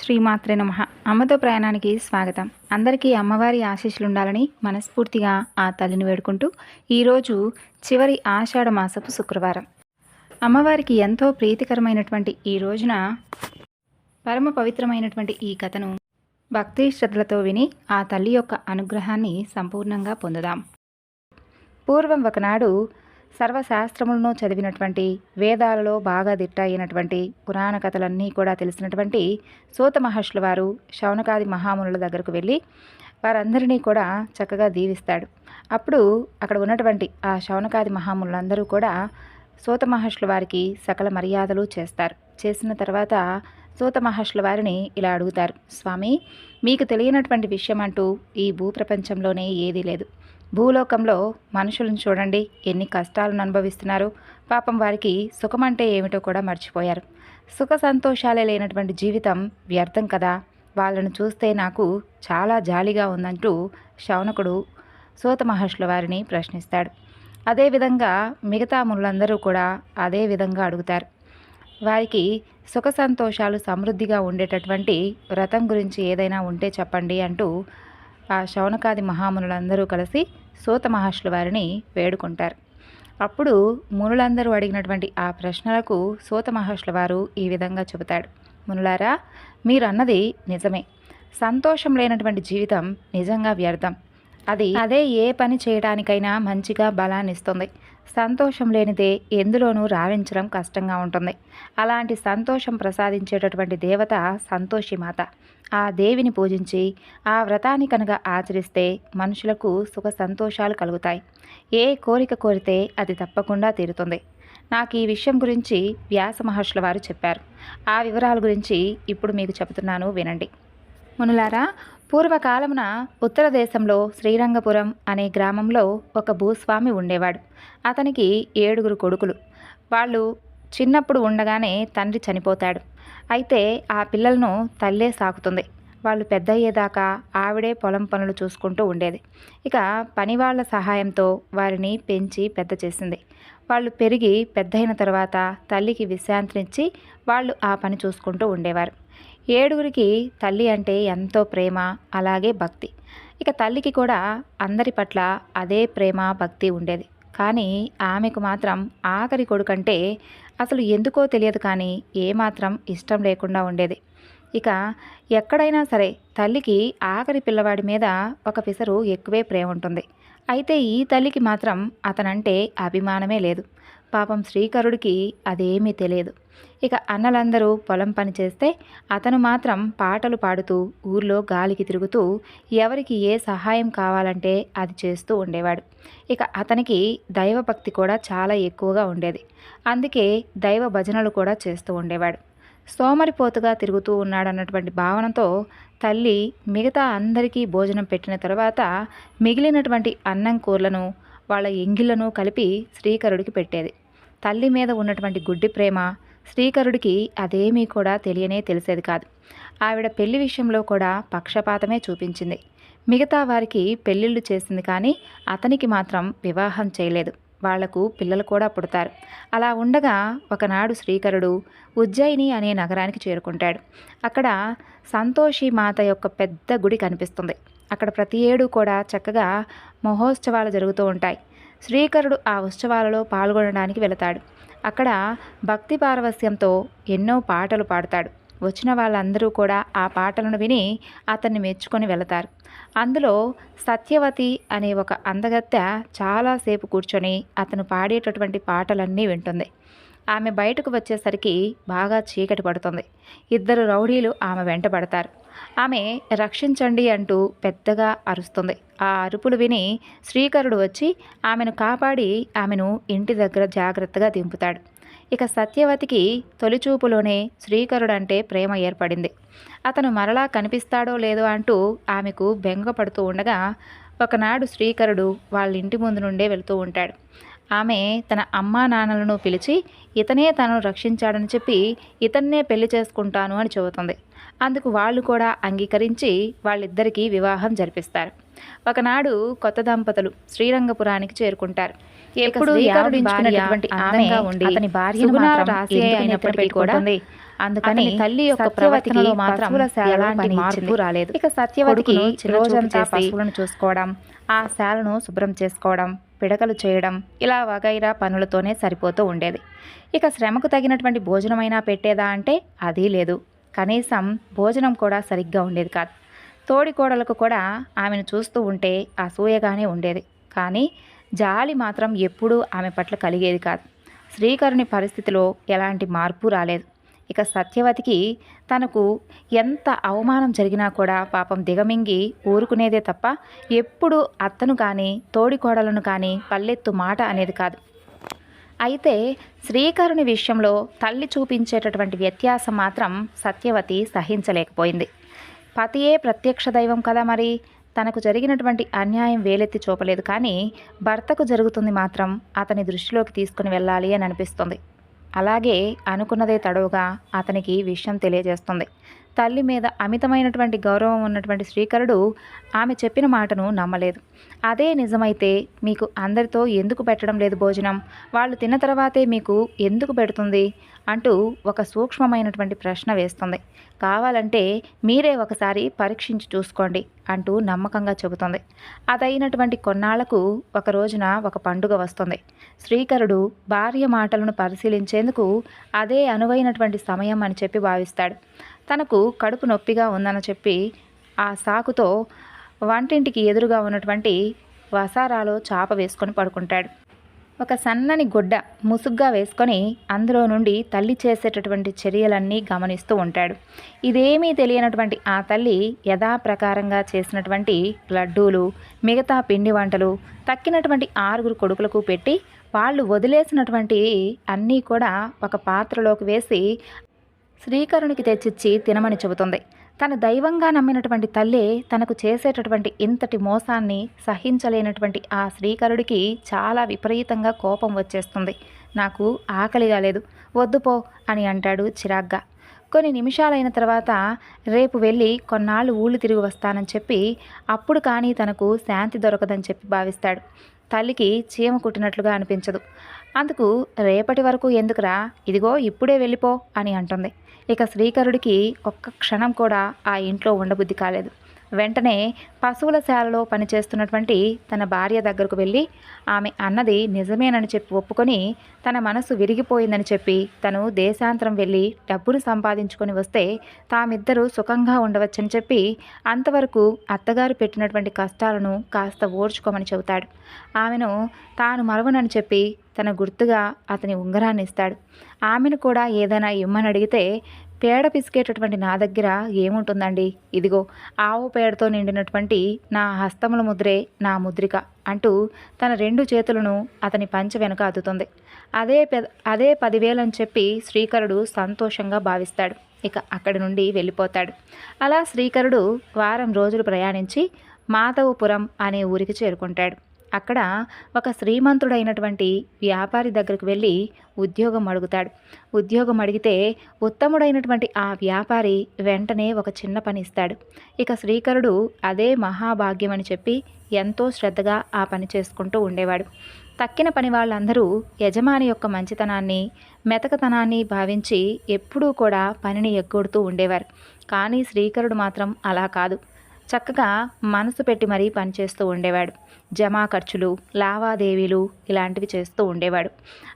శ్రీమాత్రే నమ. అమ్మతో ప్రయాణానికి స్వాగతం. అందరికీ అమ్మవారి ఆశీస్సులు ఉండాలని మనస్ఫూర్తిగా ఆ తల్లిని వేడుకుంటూ ఈరోజు చివరి ఆషాఢ మాసపు శుక్రవారం. అమ్మవారికి ఎంతో ప్రీతికరమైనటువంటి ఈ రోజున పరమ పవిత్రమైనటువంటి ఈ కథను భక్తి శ్రద్ధలతో విని ఆ తల్లి యొక్క అనుగ్రహాన్ని సంపూర్ణంగా పొందుదాం. పూర్వం ఒకనాడు సర్వశాస్త్రములను చదివినటువంటి వేదాలలో బాగా దిట్ట అయినటువంటి పురాణ కథలన్నీ కూడా తెలిసినటువంటి సూత మహర్షుల వారు శౌనకాది మహామునుల దగ్గరకు వెళ్ళి వారందరినీ కూడా చక్కగా దీవిస్తాడు. అప్పుడు అక్కడ ఉన్నటువంటి ఆ శౌనకాది మహామునులందరూ కూడా సూత మహర్షుల వారికి సకల మర్యాదలు చేస్తారు. చేసిన తర్వాత సూత మహర్షుల వారిని ఇలా అడుగుతారు స్వామి మీకు తెలియనటువంటి విషయం అంటూ ఈ భూప్రపంచంలోనే ఏదీ లేదు. భూలోకంలో మనుషులను చూడండి ఎన్ని కష్టాలను అనుభవిస్తున్నారు. పాపం వారికి సుఖం అంటే ఏమిటో కూడా మర్చిపోయారు. సుఖ సంతోషాలే లేనటువంటి జీవితం వ్యర్థం కదా. వాళ్ళను చూస్తే నాకు చాలా జాలిగా ఉందంటూ శౌనకుడు సూత మహర్షుల వారిని ప్రశ్నిస్తాడు. అదేవిధంగా మిగతా మునులందరూ కూడా అదే విధంగా అడుగుతారు. వారికి సుఖ సంతోషాలు సమృద్ధిగా ఉండేటటువంటి వ్రతం గురించి ఏదైనా ఉంటే చెప్పండి అంటూ ఆ శౌనకాది మహామునులందరూ కలిసి సూత మహర్షుల వారిని వేడుకుంటారు. అప్పుడు మునులందరూ అడిగినటువంటి ఆ ప్రశ్నలకు సూత మహర్షుల వారు ఈ విధంగా చెబుతాడు మునులారా మీరు అన్నది నిజమే. సంతోషం లేనటువంటి జీవితం నిజంగా వ్యర్థం. అది అదే ఏ పని చేయడానికైనా మంచిగా బలాన్ని ఇస్తుంది సంతోషం లేనిదే ఎందులోనూ రావించడం కష్టంగా ఉంటుంది. అలాంటి సంతోషం ప్రసాదించేటటువంటి దేవత సంతోషిమాత. ఆ దేవిని పూజించి ఆ వ్రతాన్ని కనుక ఆచరిస్తే మనుషులకు సుఖ సంతోషాలు కలుగుతాయి. ఏ కోరిక కోరితే అది తప్పకుండా తీరుతుంది. నాకు ఈ విషయం గురించి వ్యాస మహర్షుల వారు చెప్పారు. ఆ వివరాల గురించి ఇప్పుడు మీకు చెబుతున్నాను వినండి. మునులారా పూర్వకాలమున ఉత్తర దేశంలో శ్రీరంగపురం అనే గ్రామంలో ఒక భూస్వామి ఉండేవాడు. అతనికి ఏడుగురు కొడుకులు. వాళ్ళు చిన్నప్పుడు ఉండగానే తండ్రి చనిపోతాడు. అయితే ఆ పిల్లలను తల్లే సాకుతుంది. వాళ్ళు పెద్ద అయ్యేదాకా ఆవిడే పొలం పనులు చూసుకుంటూ ఉండేది. ఇక పనివాళ్ళ సహాయంతో వారిని పెంచి పెద్ద చేసింది. వాళ్ళు పెరిగి పెద్దయిన తర్వాత తల్లికి విశ్రాంతినిచ్చి వాళ్ళు ఆ పని చూసుకుంటూ ఉండేవారు. ఏడుగురికి తల్లి అంటే ఎంతో ప్రేమ అలాగే భక్తి. ఇక తల్లికి కూడా అందరి పట్ల అదే ప్రేమ భక్తి ఉండేది. కానీ ఆమెకు మాత్రం ఆఖరి కొడుకంటే అసలు ఎందుకో తెలియదు కానీ ఏమాత్రం ఇష్టం లేకుండా ఉండేది. ఇక ఎక్కడైనా సరే తల్లికి ఆఖరి పిల్లవాడి మీద ఒక పిసరు ఎక్కువే ప్రేమ ఉంటుంది. అయితే ఈ తల్లికి మాత్రం అతనంటే అభిమానమే లేదు. పాపం శ్రీకరుడికి అదేమీ తెలియదు. ఇక అన్నలందరూ పొలం పని చేస్తే అతను మాత్రం పాటలు పాడుతూ ఊర్లో గాలికి తిరుగుతూ ఎవరికి ఏ సహాయం కావాలంటే అది చేస్తూ ఉండేవాడు. ఇక అతనికి దైవభక్తి కూడా చాలా ఎక్కువగా ఉండేది. అందుకే దైవ భజనలు కూడా చేస్తూ ఉండేవాడు. సోమరిపోతుగా తిరుగుతూ ఉన్నాడన్నటువంటి భావనతో తల్లి మిగతా అందరికీ భోజనం పెట్టిన తర్వాత మిగిలినటువంటి అన్నం కూరలను వాళ్ళ ఎంగిళ్ళను కలిపి శ్రీకరుడికి పెట్టేది. తల్లి మీద ఉన్నటువంటి గుడ్డి ప్రేమ శ్రీకరుడికి అదేమీ కూడా తెలియనే తెలిసేది కాదు. ఆవిడ పెళ్ళి విషయంలో కూడా పక్షపాతమే చూపించింది. మిగతా వారికి పెళ్ళిళ్ళు చేసింది కానీ అతనికి మాత్రం వివాహం చేయలేదు. వాళ్ళకు పిల్లలు కూడా పుడతారు. అలా ఉండగా ఒకనాడు శ్రీకరుడు ఉజ్జయిని అనే నగరానికి చేరుకుంటాడు. అక్కడ సంతోషి మాత యొక్క పెద్ద గుడి కనిపిస్తుంది. అక్కడ ప్రతి ఏడు కూడా చక్కగా మహోత్సవాలు జరుగుతూ ఉంటాయి. శ్రీకరుడు ఆ ఉత్సవాలలో పాల్గొనడానికి వెళతాడు. అక్కడ భక్తి పారవస్యంతో ఎన్నో పాటలు పాడతాడు. వచ్చిన వాళ్ళందరూ కూడా ఆ పాటలను విని అతన్ని మెచ్చుకొని వెళతారు. అందులో సత్యవతి అనే ఒక అందగత్తె చాలాసేపు కూర్చొని అతను పాడేటటువంటి పాటలన్నీ వింటుంది. ఆమె బయటకు వచ్చేసరికి బాగా చీకటి పడుతుంది. ఇద్దరు రౌడీలు ఆమె వెంట పడతారు. ఆమె రక్షించండి అంటూ పెద్దగా అరుస్తుంది. ఆ అరుపులు విని శ్రీకరుడు వచ్చి ఆమెను కాపాడి ఆమెను ఇంటి దగ్గర జాగ్రత్తగా దింపుతాడు. ఇక సత్యవతికి తొలిచూపులోనే శ్రీకరుడంటే ప్రేమ ఏర్పడింది. అతను మరలా కనిపిస్తాడో లేదో అంటూ ఆమెకు బెంగపడుతూ ఉండగా ఒకనాడు శ్రీకరుడు వాళ్ళ ఇంటి ముందు నుండే వెళుతూ ఉంటాడు. ఆమె తన అమ్మా నాన్నలను పిలిచి ఇతనే తనను రక్షించాడని చెప్పి ఇతన్నే పెళ్ళి చేసుకుంటాను అని చెబుతుంది. అందుకు వాళ్ళు కూడా అంగీకరించి వాళ్ళిద్దరికీ వివాహం జరిపిస్తారు. ఒకనాడు కొత్త దంపతులు శ్రీరంగపురానికి చేరుకుంటారు. ఎప్పుడు భార్య కూడా? అందుకని తల్లి యొక్క ప్రవర్తనలో మాత్రం ఎలాంటి మార్పు. రాలేదు. ఇక సత్యవతికి రోజంతా పశువులను చూసుకోవడం ఆ శాలను శుభ్రం చేసుకోవడం పిడకలు చేయడం ఇలా వగైరా పనులతోనే సరిపోతూ ఉండేది. ఇక శ్రమకు తగినటువంటి భోజనమైనా పెట్టేదా అంటే అదీ లేదు. కనీసం భోజనం కూడా సరిగ్గా ఉండేది కాదు. తోడికోడలకు కూడా ఆమెను చూస్తూ ఉంటే అసూయగానే ఉండేది. కానీ జాలి మాత్రం ఎప్పుడూ ఆమె పట్ల కలిగేది కాదు. శ్రీకరుని పరిస్థితిలో ఎలాంటి మార్పు రాలేదు. ఇక సత్యవతికి తనకు ఎంత అవమానం జరిగినా కూడా పాపం దిగమింగి ఊరుకునేదే తప్ప ఎప్పుడు అత్తను కానీ తోడికోడలను కానీ పల్లెత్తు మాట అనేది కాదు. అయితే శ్రీకరుని విషయంలో తల్లి చూపించేటటువంటి వ్యత్యాసం మాత్రం సత్యవతి సహించలేకపోయింది. పతియే ప్రత్యక్ష దైవం కదా మరి? తనకు జరిగినటువంటి అన్యాయం వేలెత్తి చూపలేదు కానీ భర్తకు జరుగుతుంది మాత్రం అతని దృష్టిలోకి తీసుకుని వెళ్ళాలి అని అనిపిస్తుంది. అలాగే అనుకున్నదే తడవుగా అతనికి విషయం తెలియజేస్తుంది. తల్లి మీద అమితమైనటువంటి గౌరవం ఉన్నటువంటి శ్రీకరుడు ఆమె చెప్పిన మాటను నమ్మలేదు. అదే నిజమైతే మీకు అందరితో ఎందుకు పెట్టడం లేదు భోజనం? వాళ్ళు తిన్న తర్వాతే మీకు ఎందుకు పెడుతుంది? అంటూ ఒక సూక్ష్మమైనటువంటి ప్రశ్న వేస్తుంది. కావాలంటే మీరే ఒకసారి పరీక్షించి చూసుకోండి అంటూ నమ్మకంగా చెబుతుంది. అదైనటువంటి కొన్నాళ్ళకు ఒక రోజున ఒక పండుగ వస్తుంది. శ్రీకరుడు భార్య మాటలను పరిశీలించేందుకు అదే అనువైనటువంటి సమయం అని చెప్పి భావిస్తాడు. తనకు కడుపు నొప్పిగా ఉందని చెప్పి ఆ సాకుతో వంటింటికి ఎదురుగా ఉన్నటువంటి వసారాలో చాప వేసుకొని పడుకుంటాడు. ఒక సన్నని గుడ్డ ముసుగ్గా వేసుకొని అందులో నుండి తల్లి చేసేటటువంటి చర్యలన్నీ గమనిస్తూ ఉంటాడు. ఇదేమీ తెలియనటువంటి ఆ తల్లి యథాప్రకారంగా చేసినటువంటి లడ్డూలు మిగతా పిండి వంటలు తక్కినటువంటి ఆరుగురు కొడుకులకు పెట్టి వాళ్ళు వదిలేసినటువంటి అన్నీ కూడా ఒక పాత్రలోకి వేసి శ్రీకరునికి తెచ్చిచ్చి తినమని చెబుతుంది. తన దైవంగా నమ్మినటువంటి తల్లే తనకు చేసేటటువంటి ఇంతటి మోసాన్ని సహించలేనటువంటి ఆ శ్రీకరుడికి చాలా విపరీతంగా కోపం వచ్చేస్తుంది. నాకు ఆకలిగా లేదు. వద్దుపో అని అంటాడు చిరాగ్గా. కొన్ని నిమిషాలైన తర్వాత రేపు వెళ్ళి కొన్నాళ్ళు ఊళ్ళు తిరిగి వస్తానని చెప్పి అప్పుడు కానీ తనకు శాంతి దొరకదని చెప్పి భావిస్తాడు. తల్లికి చీమ కుట్టినట్లుగా అనిపించదు. అందుకు రేపటి వరకు ఎందుకురా? ఇదిగో ఇప్పుడే వెళ్ళిపో అని అంటుంది. ఇక శ్రీకరుడికి ఒక్క క్షణం కూడా ఆ ఇంట్లో ఉండబుద్ధి కాలేదు. వెంటనే పశువుల శాలలో పనిచేస్తున్నటువంటి తన భార్య దగ్గరకు వెళ్ళి ఆమె అన్నది నిజమేనని చెప్పి ఒప్పుకొని తన మనసు విరిగిపోయిందని చెప్పి తను దేశాంతరం వెళ్ళి డబ్బును సంపాదించుకొని వస్తే తామిద్దరూ సుఖంగా ఉండవచ్చని చెప్పి అంతవరకు అత్తగారు పెట్టినటువంటి కష్టాలను కాస్త ఓర్చుకోమని చెబుతాడు. ఆమెను తాను మరవనని చెప్పి తన గుర్తుగా అతని ఉంగరాన్ని ఇస్తాడు. ఆమెను కూడా ఏదైనా ఇమ్మని అడిగితే పేడ పిసికేటటువంటి నా దగ్గర ఏముంటుందండి? ఇదిగో ఆవు పేడతో నిండినటువంటి నా హస్తముల ముద్రే నా ముద్రిక అంటూ తన రెండు చేతులను అతని పంచ వెనుక అద్దుతుంది. అదే పె అదే పదివేలని చెప్పి శ్రీకరుడు సంతోషంగా భావిస్తాడు. ఇక అక్కడి నుండి వెళ్ళిపోతాడు. అలా శ్రీకరుడు వారం రోజులు ప్రయాణించి మాధవపురం అనే ఊరికి చేరుకుంటాడు. అక్కడ ఒక శ్రీమంతుడైనటువంటి వ్యాపారి దగ్గరకు వెళ్ళి ఉద్యోగం అడుగుతాడు. ఉద్యోగం అడిగితే ఉత్తముడైనటువంటి ఆ వ్యాపారి వెంటనే ఒక చిన్న పని ఇస్తాడు. ఇక శ్రీకరుడు అదే మహాభాగ్యం అని చెప్పి ఎంతో శ్రద్ధగా ఆ పని చేసుకుంటూ ఉండేవాడు. తక్కిన పని వాళ్ళందరూ యజమాని యొక్క మంచితనాన్ని మెతకతనాన్ని భావించి ఎప్పుడూ కూడా పనిని ఎగ్గొడుతూ ఉండేవారు. కానీ శ్రీకరుడు మాత్రం అలా కాదు. చక్కగా మనసు పెట్టి మరీ పనిచేస్తూ ఉండేవాడు. జమా ఖర్చులు లావాదేవీలు ఇలాంటివి చేస్తూ ఉండేవాడు.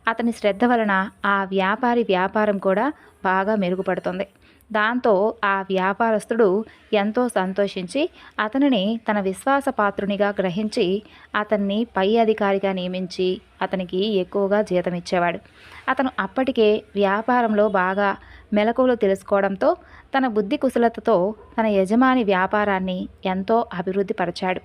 అతని శ్రద్ధ వలన ఆ వ్యాపారి వ్యాపారం కూడా బాగా మెరుగుపడుతుంది. దాంతో ఆ వ్యాపారస్తుడు ఎంతో సంతోషించి అతనిని తన విశ్వాసపాత్రునిగా గ్రహించి అతన్ని పై అధికారిగా నియమించి అతనికి ఎక్కువగా జీతం ఇచ్చేవాడు అతను అప్పటికే వ్యాపారంలో బాగా మెలకువలు తెలుసుకోవడంతో తన బుద్ధి కుశలతతో తన యజమాని వ్యాపారాన్ని ఎంతో అభివృద్ధి పరిచాడు.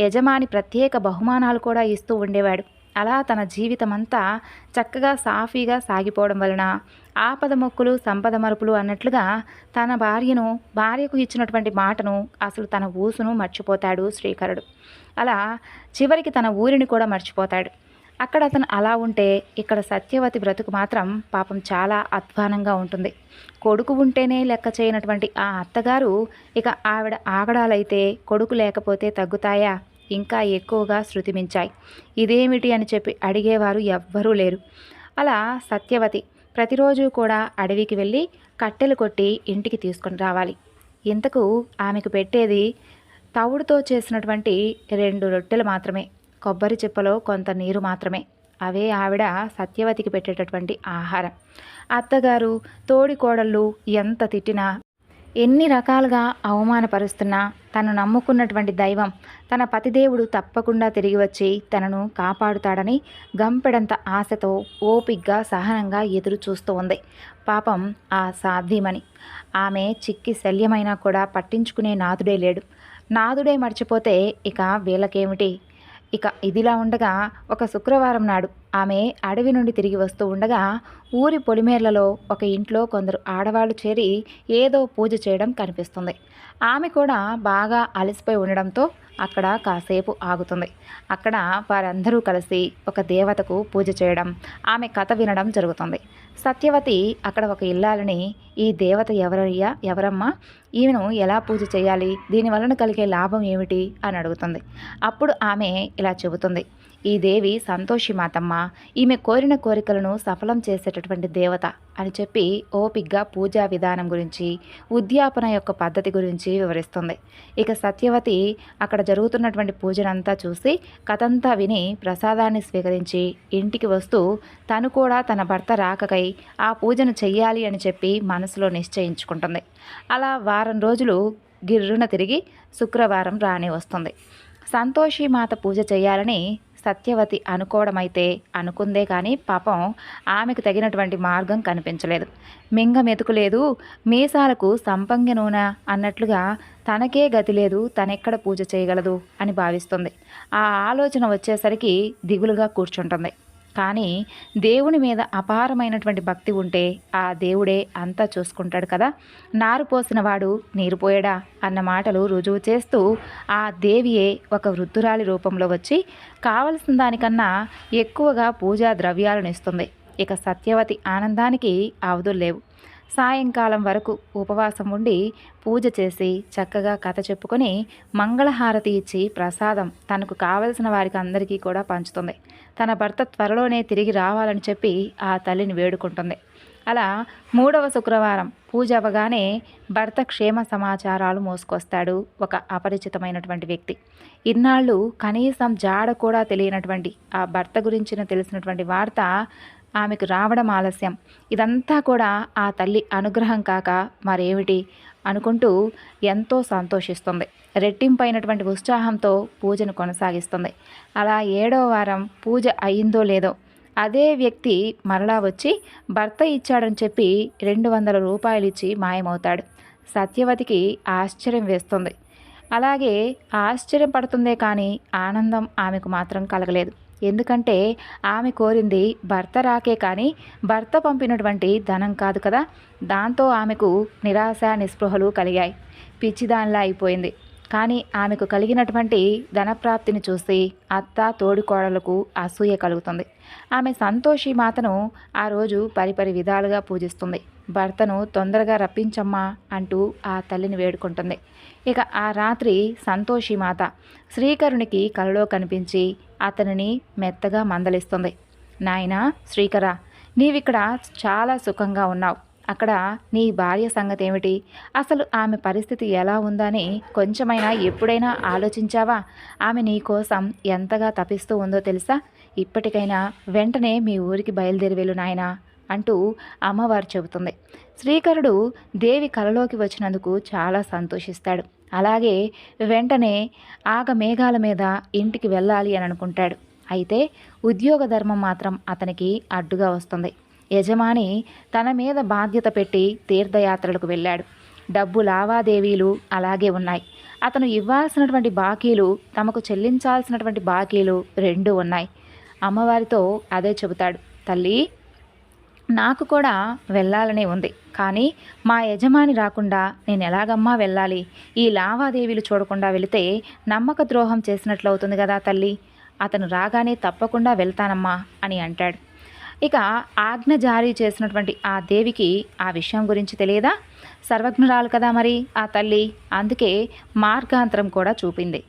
యజమాని ప్రత్యేక బహుమానాలు కూడా ఇస్తూ ఉండేవాడు. అలా తన జీవితమంతా చక్కగా సాఫీగా సాగిపోవడం వలన ఆపద మొక్కులు సంపద మరుపులు అన్నట్లుగా తన భార్యను భార్యకు ఇచ్చినటువంటి మాటను అసలు తన ఊసును మర్చిపోతాడు శ్రీకరుడు. అలా చివరికి తన ఊరిని కూడా మర్చిపోతాడు. అక్కడ అతను అలా ఉంటే ఇక్కడ సత్యవతి బ్రతుకు మాత్రం పాపం చాలా అధ్వానంగా ఉంటుంది. కొడుకు ఉంటేనే లెక్క చేయనటువంటి ఆ అత్తగారు ఇక ఆవిడ ఆగడాలైతే కొడుకు లేకపోతే తగ్గుతాయా? ఇంకా ఎక్కువగా శృతిమించాయి. ఇదేమిటి అని చెప్పి అడిగేవారు ఎవ్వరూ లేరు. అలా సత్యవతి ప్రతిరోజు కూడా అడవికి వెళ్ళి కట్టెలు కొట్టి ఇంటికి తీసుకొని రావాలి. ఇంతకు ఆమెకు పెట్టేది తవుడుతో చేసినటువంటి రెండు రొట్టెలు మాత్రమే. కొబ్బరి చిప్పలో కొంత నీరు మాత్రమే. అవే ఆవిడ సత్యవతికి పెట్టేటటువంటి ఆహారం. అత్తగారు తోడి కోడళ్ళు ఎంత తిట్టినా ఎన్ని రకాలుగా అవమానపరుస్తున్నా తను నమ్ముకున్నటువంటి దైవం తన పతిదేవుడు తప్పకుండా తిరిగి వచ్చి తనను కాపాడుతాడని గంపెడంత ఆశతో ఓపిగ్గా సహనంగా ఎదురు చూస్తూ ఉంది. పాపం ఆ సాధ్యమని ఆమె చిక్కి శల్యమైనా కూడా పట్టించుకునే నాదుడే లేడు. నాదుడే మర్చిపోతే ఇక వీళ్ళకేమిటి? ఇక ఇదిలా ఉండగా ఒక శుక్రవారం నాడు ఆమె అడవి నుండి తిరిగి వస్తూ ఉండగా ఊరి పొలిమేర్లలో ఒక ఇంట్లో కొందరు ఆడవాళ్ళు చేరి ఏదో పూజ చేయడం కనిపిస్తుంది. ఆమె కూడా బాగా అలసిపోయి ఉండడంతో అక్కడ కాసేపు ఆగుతుంది. అక్కడ వారందరూ కలిసి ఒక దేవతకు పూజ చేయడం ఆమె కథ వినడం జరుగుతుంది. సత్యవతి అక్కడ ఒక ఇల్లాలని ఈ దేవత ఎవరయ్యా? ఎవరమ్మా? ఈమెను ఎలా పూజ చేయాలి? దీని వలన కలిగే లాభం ఏమిటి? అని అడుగుతుంది. అప్పుడు ఆమె ఇలా చెబుతుంది. ఈ దేవి సంతోషి మాతమ్మ. ఈమె కోరిన కోరికలను సఫలం చేసేటటువంటి దేవత అని చెప్పి ఓపిగ్గా పూజా విధానం గురించి ఉద్యాపన యొక్క పద్ధతి గురించి వివరిస్తుంది. ఇక సత్యవతి అక్కడ జరుగుతున్నటువంటి పూజనంతా చూసి కథంతా విని ప్రసాదాన్ని స్వీకరించి ఇంటికి వస్తూ తను కూడా తన భర్త రాకకై ఆ పూజను చెయ్యాలి అని చెప్పి మనసులో నిశ్చయించుకుంటుంది. అలా వారం రోజులు గిర్రున తిరిగి శుక్రవారం రాని వస్తుంది. సంతోషి మాత పూజ చేయాలని సత్యవతి అనుకోవడమైతే అనుకుందే కానీ పాపం ఆమెకు తగినటువంటి మార్గం కనిపించలేదు. మింగ మెతుకులేదు మీసాలకు సంపంగి నూనె అన్నట్లుగా తనకే గతి లేదు తనెక్కడ పూజ చేయగలదు అని భావిస్తుంది. ఆ ఆలోచన వచ్చేసరికి దిగులుగా కూర్చుంటుంది. కానీ దేవుని మీద అపారమైనటువంటి భక్తి ఉంటే ఆ దేవుడే అంతా చూసుకుంటాడు కదా. నారు పోసిన వాడు నీరు పోయడా? అన్న మాటలు రుజువు చేస్తూ ఆ దేవియే ఒక వృద్ధురాలి రూపంలో వచ్చి కావలసిన దానికన్నా ఎక్కువగా పూజా ద్రవ్యాలను ఇస్తుంది. ఇక సత్యవతి ఆనందానికి అవధులు లేవు. సాయంకాలం వరకు ఉపవాసం ఉండి పూజ చేసి చక్కగా కథ చెప్పుకొని మంగళహారతి ఇచ్చి ప్రసాదం తనకు కావలసిన వారికి అందరికీ కూడా పంచుతుంది. తన భర్త త్వరలోనే తిరిగి రావాలని చెప్పి ఆ తల్లిని వేడుకుంటుంది. అలా మూడవ శుక్రవారం పూజ అవ్వగానే భర్త క్షేమ సమాచారాలు మోసుకొస్తాడు ఒక అపరిచితమైనటువంటి వ్యక్తి. ఇన్నాళ్ళు కనీసం జాడ కూడా తెలియనటువంటి ఆ భర్త గురించిన తెలిసినటువంటి వార్త ఆమెకు రావడం ఆలస్యం. ఇదంతా కూడా ఆ తల్లి అనుగ్రహం కాక మరేమిటి అనుకుంటూ ఎంతో సంతోషిస్తుంది. రెట్టింపైనటువంటి ఉత్సాహంతో పూజను కొనసాగిస్తుంది. అలా ఏడో వారం పూజ అయిందో లేదో అదే వ్యక్తి మరలా వచ్చి భర్త ఇచ్చాడని చెప్పి రెండు వందల రూపాయలు ఇచ్చి మాయమవుతాడు. సత్యవతికి ఆశ్చర్యం వేస్తుంది. అలాగే ఆశ్చర్యం పడుతుందే కానీ ఆనందం ఆమెకు మాత్రం కలగలేదు. ఎందుకంటే ఆమె కోరింది భర్త రాకే కానీ భర్త పంపినటువంటి ధనం కాదు కదా. దాంతో ఆమెకు నిరాశ నిస్పృహలు కలిగాయి. పిచ్చిదానిలా అయిపోయింది. కానీ ఆమెకు కలిగినటువంటి ధనప్రాప్తిని చూసి అత్త తోడికోడలకు అసూయ కలుగుతుంది. ఆమె సంతోషి మాతను ఆ రోజు పరిపరి విధాలుగా పూజిస్తుంది. భర్తను తొందరగా రప్పించమ్మా అంటూ ఆ తల్లిని వేడుకుంటుంది. ఇక ఆ రాత్రి సంతోషి మాత శ్రీకరునికి కలలో కనిపించి అతనిని మెత్తగా మందలిస్తుంది. నాయనా శ్రీకర నీవిక్కడ చాలా సుఖంగా ఉన్నావు. అక్కడ నీ భార్య సంగతి ఏమిటి? అసలు ఆమె పరిస్థితి ఎలా ఉందని కొంచెమైనా ఎప్పుడైనా ఆలోచించావా? ఆమె నీ కోసం ఎంతగా తపిస్తూ ఉందో తెలుసా? ఇప్పటికైనా వెంటనే మీ ఊరికి బయలుదేరి వెళ్ళు నాయనా. అంటూ అమ్మవారు చెబుతుంది. శ్రీకరుడు దేవి కలలోకి వచ్చినందుకు చాలా సంతోషిస్తాడు. అలాగే వెంటనే ఆగ మేఘాల మీద ఇంటికి వెళ్ళాలి అని అనుకుంటాడు. అయితే ఉద్యోగ ధర్మం మాత్రం అతనికి అడ్డుగా వస్తుంది. యజమాని తన మీద బాధ్యత పెట్టి తీర్థయాత్రలకు వెళ్ళాడు. డబ్బు లావాదేవీలు అలాగే ఉన్నాయి. అతను ఇవ్వాల్సినటువంటి బాకీలు తమకు చెల్లించాల్సినటువంటి బాకీలు రెండు ఉన్నాయి. అమ్మవారితో అదే చెబుతాడు. తల్లి నాకు కూడా వెళ్ళాలనే ఉంది. కానీ మా యజమాని రాకుండా నేను ఎలాగమ్మా వెళ్ళాలి? ఈ లావాదేవీలు చూడకుండా వెళితే నమ్మక ద్రోహం చేసినట్లు అవుతుంది కదా తల్లి. అతను రాగానే తప్పకుండా వెళ్తానమ్మా అని అంటాడు. ఇక ఆజ్ఞ జారీ చేసినటువంటి ఆ దేవికి ఆ విషయం గురించి తెలియదా? సర్వజ్ఞురాలు కదా మరి ఆ తల్లి. అందుకే మార్గాంతరం కూడా చూపింది.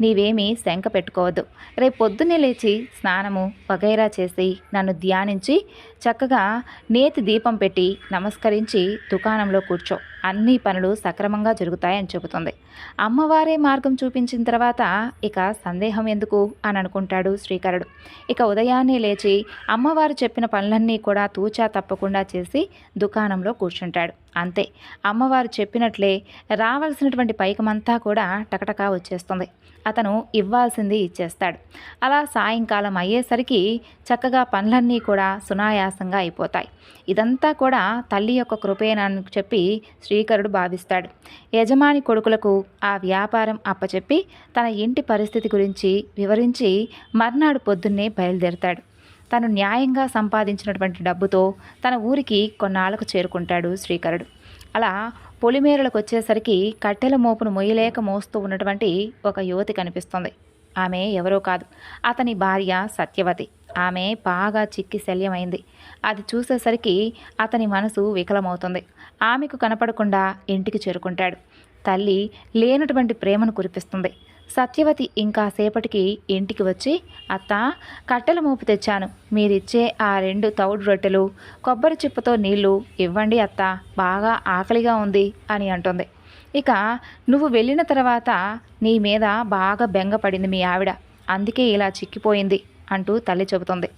నీవేమీ శంక పెట్టుకోవద్దు. రేపు పొద్దున్నే లేచి స్నానము వగైరా చేసి నన్ను ధ్యానించి చక్కగా నేతి దీపం పెట్టి నమస్కరించి దుకాణంలో కూర్చో. అన్ని పనులు సక్రమంగా జరుగుతాయని చెబుతుంది. అమ్మవారే మార్గం చూపించిన తర్వాత ఇక సందేహం ఎందుకు అని అనుకుంటాడు శ్రీకరుడు. ఇక ఉదయాన్నే లేచి అమ్మవారు చెప్పిన పనులన్నీ కూడా తూచా తప్పకుండా చేసి దుకాణంలో కూర్చుంటాడు. అంతే అమ్మవారు చెప్పినట్లే రావాల్సినటువంటి పైకమంతా కూడా టకటకా వచ్చేస్తుంది. అతను ఇవ్వాల్సింది ఇచ్చేస్తాడు. అలా సాయంకాలం అయ్యేసరికి చక్కగా పనులన్నీ కూడా సునాయాసంగా అయిపోతాయి. ఇదంతా కూడా తల్లి యొక్క కృపేనని చెప్పి శ్రీకరుడు భావిస్తాడు. యజమాని కొడుకులకు ఆ వ్యాపారం అప్పచెప్పి తన ఇంటి పరిస్థితి గురించి వివరించి మర్నాడు పొద్దున్నే బయలుదేరతాడు. తను న్యాయంగా సంపాదించినటువంటి డబ్బుతో తన ఊరికి కొన్నాళ్ళకు చేరుకుంటాడు శ్రీకరుడు. అలా పొలిమేరలకు వచ్చేసరికి కట్టెల మోపును మొయ్యలేక మోస్తూ ఉన్నటువంటి ఒక యువతి కనిపిస్తుంది. ఆమె ఎవరో కాదు. అతని భార్య సత్యవతి. ఆమె బాగా చిక్కి శల్యమైంది. అది చూసేసరికి అతని మనసు వికలమవుతుంది. ఆమెకు కనపడకుండా ఇంటికి చేరుకుంటాడు. తల్లి లేనటువంటి ప్రేమను కురిపిస్తుంది. సత్యవతి ఇంకా సేపటికి ఇంటికి వచ్చి అత్త కట్టెల మోపు తెచ్చాను. మీరిచ్చే ఆ రెండు తౌడు రొట్టెలు కొబ్బరి చిప్పతో నీళ్ళు ఇవ్వండి అత్త. బాగా ఆకలిగా ఉంది అని అంటుంది. ఇక నువ్వు వెళ్ళిన తర్వాత నీ మీద బాగా బెంగపడింది మీ ఆవిడ. అందుకే ఇలా చిక్కిపోయింది అంటూ తల్లి చెబుతుంది.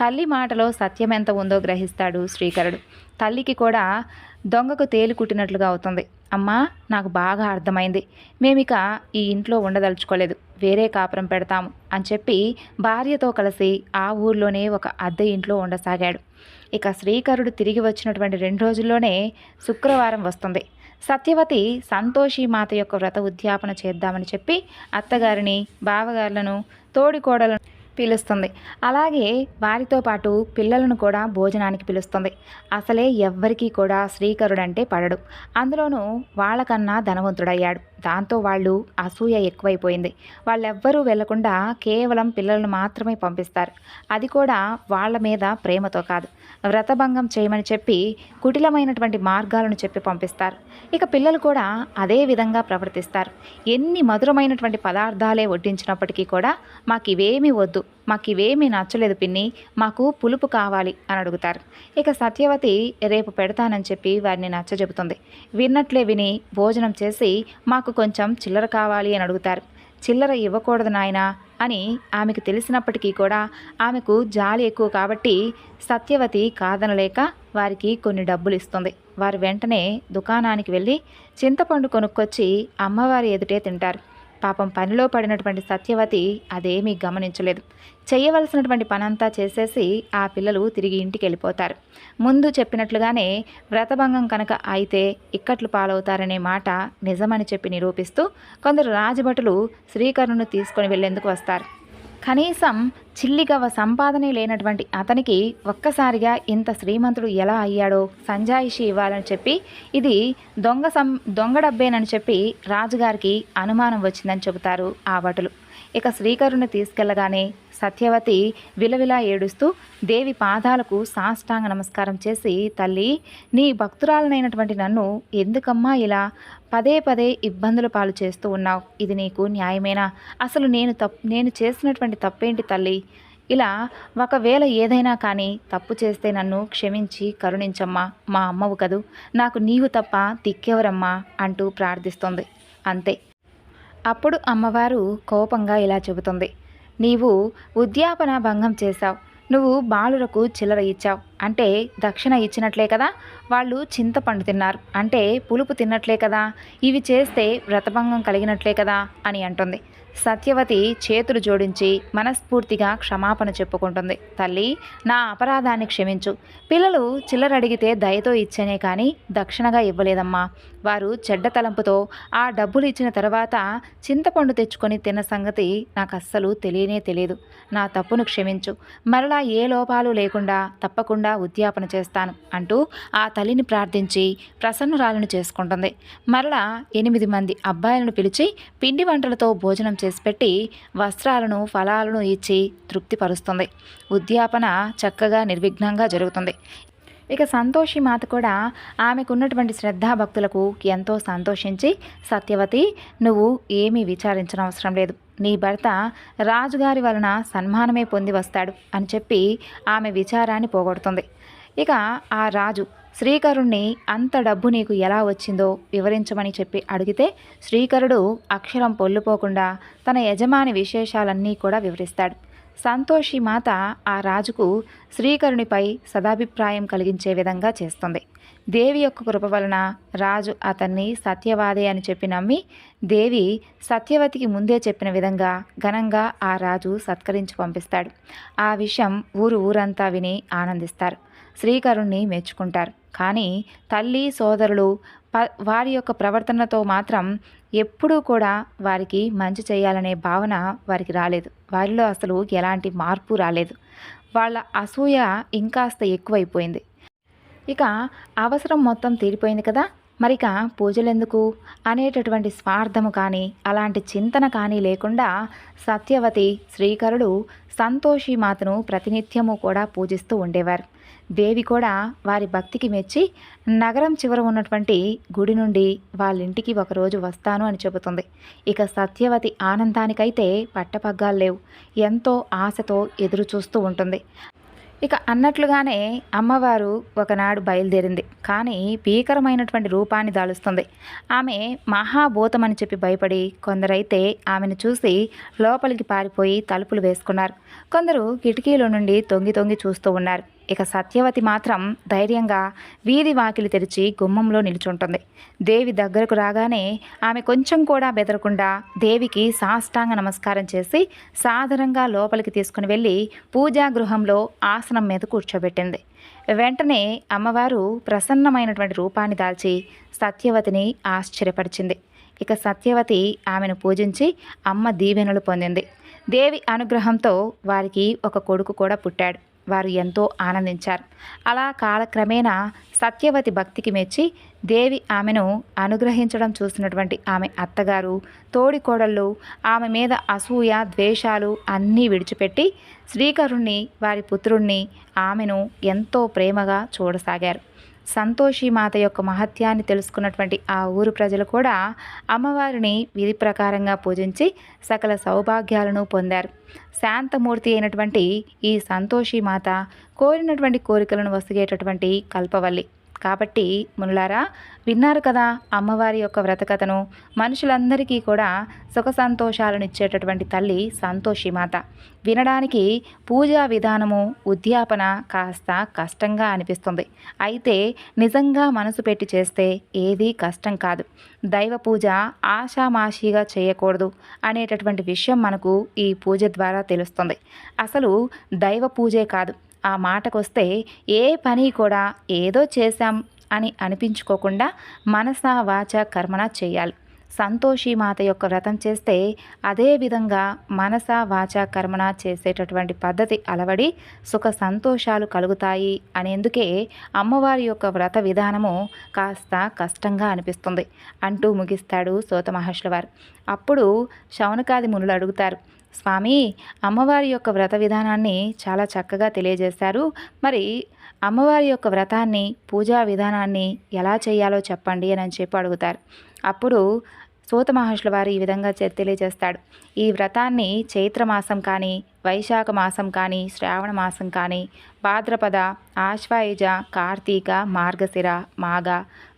తల్లి మాటలో సత్యం ఎంత ఉందో గ్రహిస్తాడు శ్రీకరుడు. తల్లికి కూడా దొంగకు తేలి కుట్టినట్లుగా అవుతుంది. అమ్మా నాకు బాగా అర్థమైంది. మేమిక ఈ ఇంట్లో ఉండదలుచుకోలేదు. వేరే కాపురం పెడతాము అని చెప్పి భార్యతో కలిసి ఆ ఊర్లోనే ఒక అద్దె ఇంట్లో ఉండసాగాడు. ఇక శ్రీకరుడు తిరిగి వచ్చినటువంటి రెండు రోజుల్లోనే శుక్రవారం వస్తుంది. సత్యవతి సంతోషి మాత యొక్క వ్రత ఉద్యాపన చేద్దామని చెప్పి అత్తగారిని బావగారులను తోడికోడలను పిలుస్తుంది. అలాగే వారితో పాటు పిల్లలను కూడా భోజనానికి పిలుస్తుంది. అసలే ఎవ్వరికీ కూడా శ్రీకరుడంటే పడడు. అందులోనూ వాళ్ళకన్నా ధనవంతుడయ్యాడు. దాంతో వాళ్ళు అసూయ ఎక్కువైపోయింది. వాళ్ళెవ్వరూ వెళ్ళకుండా కేవలం పిల్లలను మాత్రమే పంపిస్తారు. అది కూడా వాళ్ళ మీద ప్రేమతో కాదు. వ్రతభంగం చేయమని చెప్పి కుటిలమైనటువంటి మార్గాలను చెప్పి పంపిస్తారు. ఇక పిల్లలు కూడా అదే విధంగా ప్రవర్తిస్తారు. ఎన్ని మధురమైనటువంటి పదార్థాలే వడ్డించినప్పటికీ కూడా మాకు ఇవేమీ వద్దు. మాకు ఇవేమీ నచ్చలేదు పిన్ని మాకు పులుపు కావాలి అని అడుగుతారు. ఇక సత్యవతి రేపు పెడతానని చెప్పి వారిని నచ్చజెబుతుంది. విన్నట్లే విని భోజనం చేసి మాకు కొంచెం చిల్లర కావాలి అని అడుగుతారు. చిల్లర ఇవ్వకూడదు నాయనా అని ఆమెకు తెలిసినప్పటికీ కూడా ఆమెకు జాలి ఎక్కువ కాబట్టి సత్యవతి కాదనలేక వారికి కొన్ని డబ్బులు ఇస్తుంది. వారు వెంటనే దుకాణానికి వెళ్ళి చింతపండు కొనుక్కొచ్చి అమ్మవారి ఎదుటే తింటారు. పాపం పనిలో పడినటువంటి సత్యవతి అదేమీ గమనించలేదు. చేయవలసినటువంటి పనంతా చేసేసి ఆ పిల్లలు తిరిగి ఇంటికి వెళ్ళిపోతారు ముందు చెప్పినట్లుగానే వ్రతభంగం కనుక అయితే ఇక్కట్లు పాలవుతారనే మాట నిజమని చెప్పి నిరూపిస్తూ కొందరు రాజభటులు శ్రీకరుణ్ణి తీసుకొని వెళ్ళేందుకు వస్తారు. కనీసం చిల్లిగవ సంపాదనే లేనటువంటి అతనికి ఒక్కసారిగా ఇంత శ్రీమంతుడు ఎలా అయ్యాడో సంజాయిషి ఇవ్వాలని చెప్పి ఇది దొంగ సం దొంగ డబ్బేనని చెప్పి రాజుగారికి అనుమానం వచ్చిందని చెబుతారు ఆ భటులు. ఇక శ్రీకరుని తీసుకెళ్ళగానే సత్యవతి విలవిలా ఏడుస్తూ దేవి పాదాలకు సాష్టాంగ నమస్కారం చేసి తల్లి నీ భక్తురాలనైనటువంటి నన్ను ఎందుకమ్మా ఇలా పదే పదే ఇబ్బందుల పాలు చేస్తూ ఉన్నావు? ఇది నీకు న్యాయమేనా? అసలు నేను తప్ నేను చేసినటువంటి తప్పేంటి తల్లి? ఇలా ఒకవేళ ఏదైనా కానీ తప్పు చేస్తే నన్ను క్షమించి కరుణించమ్మా. మా అమ్మవు కదూ. నాకు నీవు తప్ప తిక్కెవరమ్మా అంటూ ప్రార్థిస్తుంది. అంతే. అప్పుడు అమ్మవారు కోపంగా ఇలా చెబుతుంది. నీవు ఉద్యాపన భంగం చేశావు. నువ్వు బాలురకు చిల్లర ఇచ్చావు. అంటే దక్షిణ ఇచ్చినట్లే కదా? వాళ్ళు చింతపండు తిన్నారు. అంటే పులుపు తిన్నట్లే కదా? ఇవి చేస్తే వ్రతభంగం కలిగినట్లే కదా? అని అంటుంది. సత్యవతి చేతులు జోడించి మనస్ఫూర్తిగా క్షమాపణ చెప్పుకుంటుంది. తల్లి నా అపరాధాన్ని క్షమించు. పిల్లలు చిల్లర అడిగితే దయతో ఇచ్చేనే కానీ దక్షిణగా ఇవ్వలేదమ్మా. వారు చెడ్డ తలంపుతో ఆ డబ్బులు ఇచ్చిన తర్వాత చింతపండు తెచ్చుకొని తిన్న సంగతి నాకు అస్సలు తెలియనే తెలియదు. నా తప్పును క్షమించు. మరలా ఏ లోపాలు లేకుండా తప్పకుండా ఉద్యాపన చేస్తాను అంటూ ఆ తల్లిని ప్రార్థించి ప్రసన్నురాలను చేసుకుంటుంది. మరలా ఎనిమిది మంది అబ్బాయిలను పిలిచి పిండి వంటలతో భోజనం చేసి పెట్టి వస్త్రాలను ఫలాలను ఇచ్చి తృప్తిపరుస్తుంది. ఉద్యాపన చక్కగా నిర్విఘ్నంగా జరుగుతుంది. ఇక సంతోషి మాత కూడా ఆమెకున్నటువంటి శ్రద్ధాభక్తులకు ఎంతో సంతోషించి సత్యవతి నువ్వు ఏమీ విచారించిన అవసరం లేదు. నీ భర్త రాజుగారి వలన సన్మానమే పొంది వస్తాడు అని చెప్పి ఆమె విచారాన్ని పోగొడుతుంది. ఇక ఆ రాజు శ్రీకరుణ్ణి అంత డబ్బు నీకు ఎలా వచ్చిందో వివరించమని చెప్పి అడిగితే శ్రీకరుడు అక్షరం పొల్లుపోకుండా తన యజమాని విశేషాలన్నీ కూడా వివరిస్తాడు. సంతోషి మాత ఆ రాజుకు శ్రీకరునిపై సదాభిప్రాయం కలిగించే విధంగా చేస్తుంది. దేవి యొక్క కృప వలన రాజు అతన్ని సత్యవాదే అని చెప్పి నమ్మి దేవి సత్యవతికి ముందే చెప్పిన విధంగా ఘనంగా ఆ రాజు సత్కరించి పంపిస్తాడు. ఆ విషయం ఊరు ఊరంతా విని ఆనందిస్తారు. శ్రీకరుణ్ణి మెచ్చుకుంటారు. కానీ తల్లి సోదరులు ప వారి యొక్క ప్రవర్తనతో మాత్రం ఎప్పుడూ కూడా వారికి మంచి చేయాలనే భావన వారికి రాలేదు. వారిలో అసలు ఎలాంటి మార్పు రాలేదు. వాళ్ళ అసూయ ఇంకాస్త ఎక్కువైపోయింది. ఇక అవసరం మొత్తం తీరిపోయింది కదా? మరిక పూజలెందుకు? అనేటటువంటి స్వార్థము కానీ అలాంటి చింతన కానీ లేకుండా సత్యవతి శ్రీకరుడు సంతోషి మాతను ప్రతినిత్యము కూడా పూజిస్తూ ఉండేవారు. దేవి కూడా వారి భక్తికి మెచ్చి నగరం చివర ఉన్నటువంటి గుడి నుండి వాళ్ళ ఇంటికి ఒకరోజు వస్తాను అని చెబుతుంది. ఇక సత్యవతి ఆనందానికైతే పట్టపగ్గాలు లేవు. ఎంతో ఆశతో ఎదురు చూస్తూ ఉంటుంది. ఇక అన్నట్లుగానే అమ్మవారు ఒకనాడు బయలుదేరింది. కానీ భీకరమైనటువంటి రూపాన్ని దాలుస్తుంది. ఆమె మహాభూతమని చెప్పి భయపడి కొందరైతే ఆమెను చూసి లోపలికి పారిపోయి తలుపులు వేసుకున్నారు. కొందరు కిటికీలో నుండి తొంగి తొంగి చూస్తూ ఉన్నారు. ఇక సత్యవతి మాత్రం ధైర్యంగా వీధి వాకిలి తెరిచి గుమ్మంలో నిల్చుంటుంది. దేవి దగ్గరకు రాగానే ఆమె కొంచెం కూడా బెదరకుండా దేవికి సాష్టాంగ నమస్కారం చేసి సాధారణంగా లోపలికి తీసుకుని వెళ్ళి పూజా గృహంలో ఆసనం మీద కూర్చోబెట్టింది. వెంటనే అమ్మవారు ప్రసన్నమైనటువంటి రూపాన్ని దాల్చి సత్యవతిని ఆశ్చర్యపరిచింది. ఇక సత్యవతి ఆమెను పూజించి అమ్మ దీవెనలు పొందింది. దేవి అనుగ్రహంతో వారికి ఒక కొడుకు కూడా పుట్టాడు. వారు ఎంతో ఆనందించారు. అలా కాలక్రమేణా సత్యవతి భక్తికి మెచ్చి దేవి ఆమెను అనుగ్రహించడం చూసినటువంటి ఆమె అత్తగారు తోడికోడళ్ళు ఆమె మీద అసూయ ద్వేషాలు అన్నీ విడిచిపెట్టి శ్రీకరుణ్ణి వారి పుత్రుణ్ణి ఆమెను ఎంతో ప్రేమగా చూడసాగారు. సంతోషి మాత యొక్క మహత్యాన్ని తెలుసుకున్నటువంటి ఆ ఊరు ప్రజలు కూడా అమ్మవారిని విధి ప్రకారంగా పూజించి సకల సౌభాగ్యాలను పొందారు. శాంతమూర్తి అయినటువంటి ఈ సంతోషి మాత కోరినటువంటి కోరికలను వసిగేటటువంటి కల్పవల్లి. కాబట్టి మునులారా విన్నారు కదా అమ్మవారి యొక్క వ్రతకథను. మనుషులందరికీ కూడా సుఖ సంతోషాలను ఇచ్చేటటువంటి తల్లి సంతోషి మాత. వినడానికి పూజా విధానము ఉద్యాపన కాస్త కష్టంగా అనిపిస్తుంది. అయితే నిజంగా మనసు పెట్టి చేస్తే ఏదీ కష్టం కాదు. దైవ పూజ ఆషామాషిగా చేయకూడదు అనేటటువంటి విషయం మనకు ఈ పూజ ద్వారా తెలుస్తుంది. అసలు దైవ పూజే కాదు. ఆ మాటకొస్తే ఏ పని కూడా ఏదో చేశాం అని అనిపించుకోకుండా మనస వాచ కర్మణ చేయాలి. సంతోషి మాత యొక్క వ్రతం చేస్తే అదే విధంగా మనస వాచ కర్మణ చేసేటటువంటి పద్ధతి అలవడి సుఖ సంతోషాలు కలుగుతాయి అనేందుకే అమ్మవారి యొక్క వ్రత విధానము కాస్త కష్టంగా అనిపిస్తుంది అంటూ ముగిస్తాడు సోత మహర్షుల వారు. అప్పుడు శౌనకాది మునులు అడుగుతారు స్వామి అమ్మవారి యొక్క వ్రత విధానాన్ని చాలా చక్కగా తెలియజేశారు. మరి అమ్మవారి యొక్క వ్రతాన్ని పూజా విధానాన్ని ఎలా చేయాలో చెప్పండి అని చెప్పి అడుగుతారు. అప్పుడు సూత మహర్షుల వారు ఈ విధంగా తెలియజేస్తాడు. ఈ వ్రతాన్ని చైత్రమాసం కానీ వైశాఖ మాసం కానీ శ్రావణ మాసం కానీ భాద్రపద ఆశ్వాయుజ కార్తీక మార్గశిర మాఘ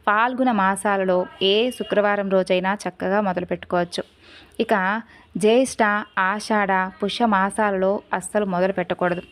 ఫాల్గుణ మాసాలలో ఏ శుక్రవారం రోజైనా చక్కగా మొదలు పెట్టుకోవచ్చు ఇక జ్యేష్ఠ ఆషాఢ పుష్య మాసాలలో అస్సలు మొదలు పెట్టకూడదు.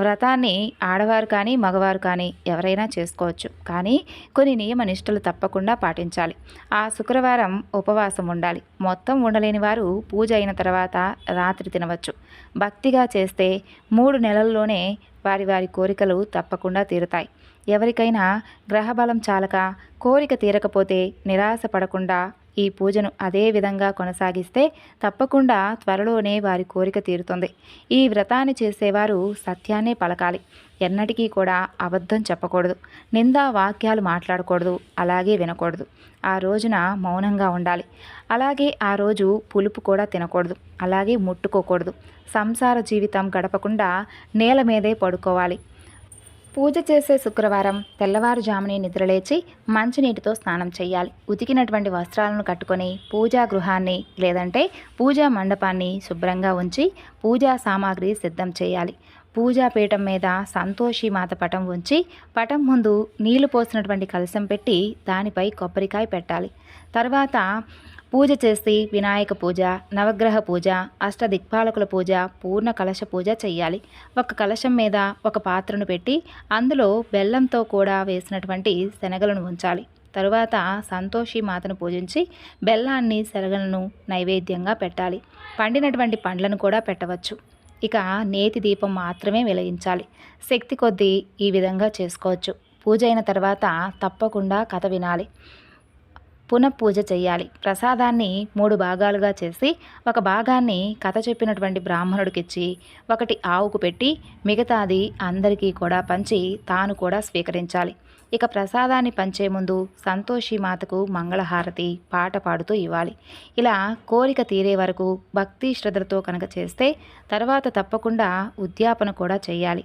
వ్రతాన్ని ఆడవారు కానీ మగవారు కానీ ఎవరైనా చేసుకోవచ్చు. కానీ కొన్ని నియమ నిష్టలు తప్పకుండా పాటించాలి. ఆ శుక్రవారం ఉపవాసం ఉండాలి. మొత్తం ఉండలేని వారు పూజ అయిన తర్వాత రాత్రి తినవచ్చు. భక్తిగా చేస్తే మూడు నెలల్లోనే వారి వారి కోరికలు తప్పకుండా తీరుతాయి. ఎవరికైనా గ్రహబలం చాలక కోరిక తీరకపోతే నిరాశ పడకుండా ఈ పూజను అదే విధంగా కొనసాగిస్తే తప్పకుండా త్వరలోనే వారి కోరిక తీరుతుంది. ఈ వ్రతాన్ని చేసేవారు సత్యాన్నే పలకాలి. ఎన్నటికీ కూడా అబద్ధం చెప్పకూడదు. నిందా వాక్యాలు మాట్లాడకూడదు. అలాగే వినకూడదు. ఆ రోజున మౌనంగా ఉండాలి. అలాగే ఆ రోజు పులుపు కూడా తినకూడదు. అలాగే ముట్టుకోకూడదు. సంసార జీవితం గడపకుండా నేల మీదే పడుకోవాలి. పూజ చేసే శుక్రవారం తెల్లవారుజామునే నిద్రలేచి మంచినీటితో స్నానం చేయాలి ఉతికినటువంటి వస్త్రాలను కట్టుకొని పూజా గృహాన్ని లేదంటే పూజా మండపాన్ని శుభ్రంగా ఉంచి పూజా సామాగ్రి సిద్ధం చేయాలి. పూజా పీఠం మీద సంతోషి మాత పటం ఉంచి పటం ముందు నీళ్ళు పోసినటువంటి కలశం పెట్టి దానిపై కొబ్బరికాయ పెట్టాలి. తర్వాత పూజ చేసి వినాయక పూజ నవగ్రహ పూజ అష్టదిక్పాలకుల పూజ పూర్ణ కలశ పూజ చేయాలి ఒక కలశం మీద ఒక పాత్రను పెట్టి అందులో బెల్లంతో కూడా వేసినటువంటి శనగలను ఉంచాలి. తరువాత సంతోషి మాతను పూజించి బెల్లాన్ని శనగలను నైవేద్యంగా పెట్టాలి. పండినటువంటి పండ్లను కూడా పెట్టవచ్చు. ఇక నేతి దీపం మాత్రమే వెలిగించాలి. శక్తి కొద్దీ ఈ విధంగా చేసుకోవచ్చు. పూజ అయిన తర్వాత తప్పకుండా కథ వినాలి. పునఃపూజ చేయాలి ప్రసాదాన్ని మూడు భాగాలుగా చేసి ఒక భాగాన్ని కథ చెప్పినటువంటి బ్రాహ్మణుడికిచ్చి ఒకటి ఆవుకు పెట్టి మిగతాది అందరికీ కూడా పంచి తాను కూడా స్వీకరించాలి. ఇక ప్రసాదాన్ని పంచే ముందు సంతోషి మాతకు మంగళహారతి పాట పాడుతూ ఇవ్వాలి. ఇలా కోరిక తీరే వరకు భక్తి శ్రద్ధలతో కనుక చేస్తే తర్వాత తప్పకుండా ఉద్యాపన కూడా చేయాలి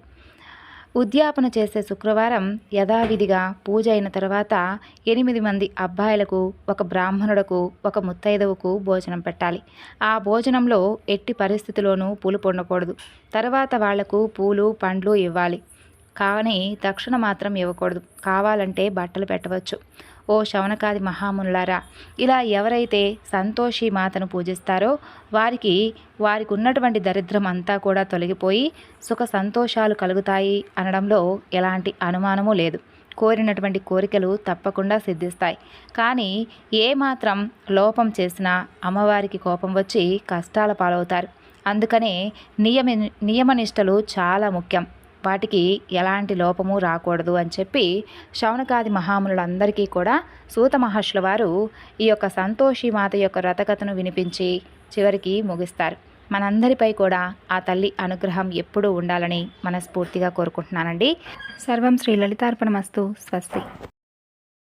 ఉద్యాపన చేసే శుక్రవారం యథావిధిగా పూజ అయిన తర్వాత ఎనిమిది మంది అబ్బాయిలకు ఒక బ్రాహ్మణుడకు ఒక ముత్తైదవుకు భోజనం పెట్టాలి. ఆ భోజనంలో ఎట్టి పరిస్థితిలోనూ పూలు పొండకూడదు తర్వాత వాళ్ళకు పూలు పండ్లు ఇవ్వాలి. కానీ దక్షిణ మాత్రం ఇవ్వకూడదు. కావాలంటే బట్టలు పెట్టవచ్చు. ఓ శవనకాది మహామునులారా ఇలా ఎవరైతే సంతోషి మాతను పూజిస్తారో వారికి వారికి ఉన్నటువంటి దరిద్రం అంతా కూడా తొలగిపోయి సుఖ సంతోషాలు కలుగుతాయి అనడంలో ఎలాంటి అనుమానము లేదు. కోరినటువంటి కోరికలు తప్పకుండా సిద్ధిస్తాయి. కానీ ఏ మాత్రం లోపం చేసినా అమ్మవారికి కోపం వచ్చి కష్టాల పాలవుతారు. అందుకనే నియమ నియమనిష్టలు చాలా ముఖ్యం. వాటికి ఎలాంటి లోపము రాకూడదు అని చెప్పి శౌనకాది మహామునులందరికీ కూడా సూత మహర్షుల వారు ఈ యొక్క సంతోషి మాత యొక్క రథకథను వినిపించి చివరికి ముగిస్తారు. మనందరిపై కూడా ఆ తల్లి అనుగ్రహం ఎప్పుడూ ఉండాలని మనస్ఫూర్తిగా కోరుకుంటున్నానండి. సర్వం శ్రీ లలితార్పణమస్తు. స్వస్తి.